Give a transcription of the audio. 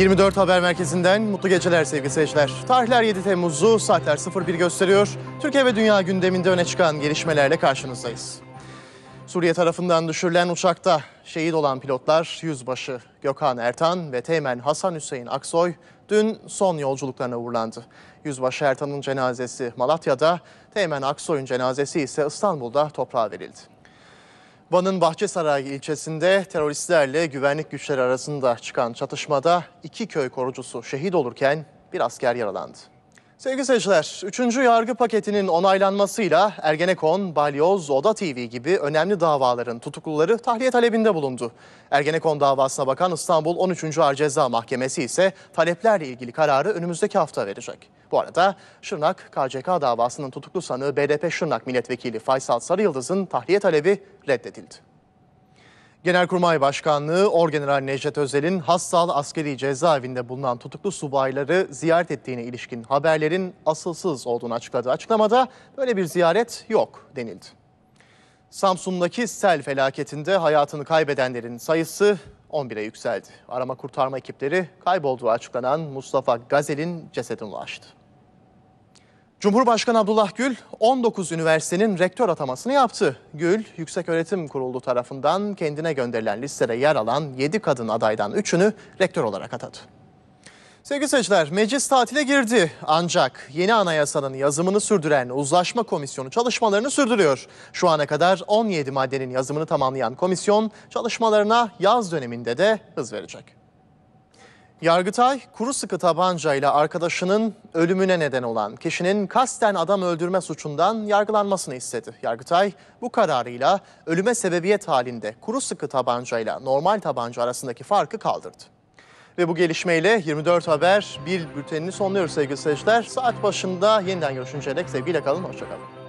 24 Haber Merkezi'nden mutlu geceler sevgili seyirciler. Tarihler 7 Temmuz'u saatler 01 gösteriyor. Türkiye ve dünya gündeminde öne çıkan gelişmelerle karşınızdayız. Suriye tarafından düşürülen uçakta şehit olan pilotlar Yüzbaşı Gökhan Ertan ve Teğmen Hasan Hüseyin Aksoy dün son yolculuklarına uğurlandı. Yüzbaşı Ertan'ın cenazesi Malatya'da, Teğmen Aksoy'un cenazesi ise İstanbul'da toprağa verildi. Van'ın Bahçesaray ilçesinde teröristlerle güvenlik güçleri arasında çıkan çatışmada iki köy korucusu şehit olurken bir asker yaralandı. Sevgili seyirciler, 3. yargı paketinin onaylanmasıyla Ergenekon, Balyoz, Oda TV gibi önemli davaların tutukluları tahliye talebinde bulundu. Ergenekon davasına bakan İstanbul 13. Ağır Ceza Mahkemesi ise taleplerle ilgili kararı önümüzdeki hafta verecek. Bu arada Şırnak KCK davasının tutuklu sanığı BDP Şırnak Milletvekili Faysal Sarıyıldız'ın tahliye talebi reddedildi. Genelkurmay Başkanlığı Orgeneral Necdet Özel'in Hassal Askeri Cezaevinde bulunan tutuklu subayları ziyaret ettiğine ilişkin haberlerin asılsız olduğunu açıkladı. Açıklamada böyle bir ziyaret yok denildi. Samsun'daki sel felaketinde hayatını kaybedenlerin sayısı 11'e yükseldi. Arama kurtarma ekipleri kaybolduğu açıklanan Mustafa Gazel'in cesedine ulaştı. Cumhurbaşkanı Abdullah Gül 19 üniversitenin rektör atamasını yaptı. Gül, Yükseköğretim Kurulu tarafından kendine gönderilen listede yer alan 7 kadın adaydan 3'ünü rektör olarak atadı. Sevgili seyirciler, meclis tatile girdi. Ancak yeni anayasanın yazımını sürdüren uzlaşma komisyonu çalışmalarını sürdürüyor. Şu ana kadar 17 maddenin yazımını tamamlayan komisyon çalışmalarına yaz döneminde de hız verecek. Yargıtay, kuru sıkı tabancayla arkadaşının ölümüne neden olan kişinin kasten adam öldürme suçundan yargılanmasını istedi. Yargıtay bu kararıyla ölüme sebebiyet halinde kuru sıkı tabancayla normal tabanca arasındaki farkı kaldırdı. Ve bu gelişmeyle 24 Haber bir bültenini sonluyoruz sevgili seyirciler. Saat başında yeniden görüşünceye dek sevgiyle kalın, hoşçakalın.